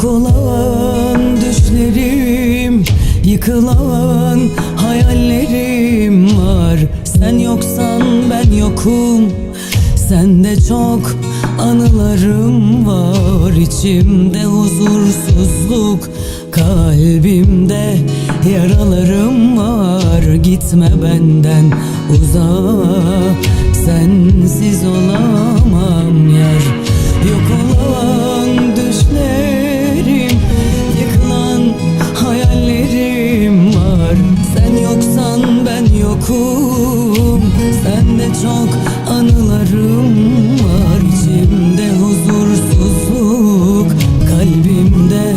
Yıkılan düşlerim Yıkılan hayallerim var. Sen yoksan ben yokum Sende çok anılarım var. İçimde huzursuzluk Kalbimde yaralarım var. Gitme benden uzağa. Sensiz olamam yar ben yokum Sende çok anılarım var İçimde huzursuzluk. Kalbimde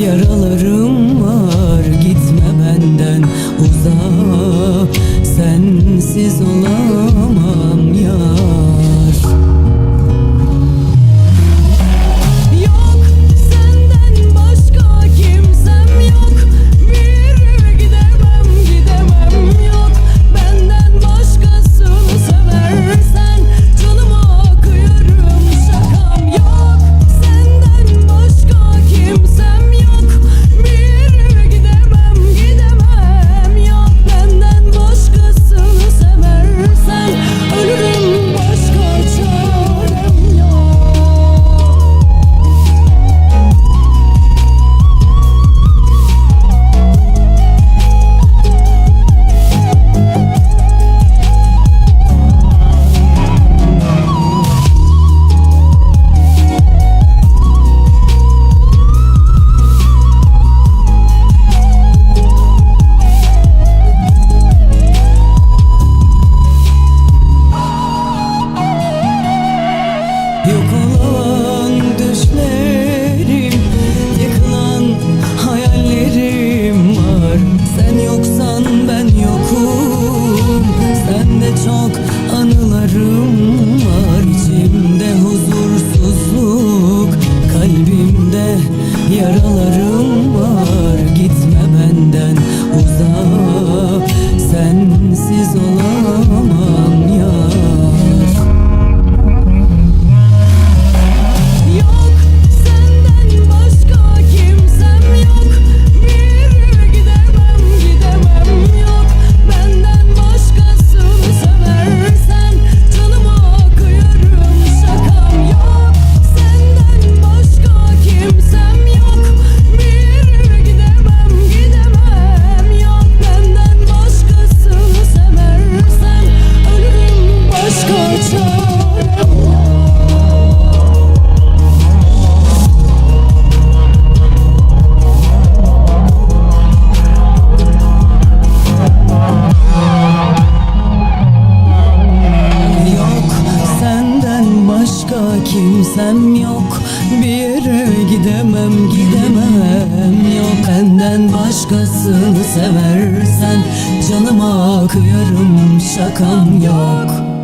yaralarım var Gitme benden uzağa Sensiz olamam çok anılarım var. İçimde huzursuzluk Kalbimde yaralarım kimsem yok. Bir yere gidemem gidemem Yok. Benden başkasını seversen Canıma kıyarım şakam yok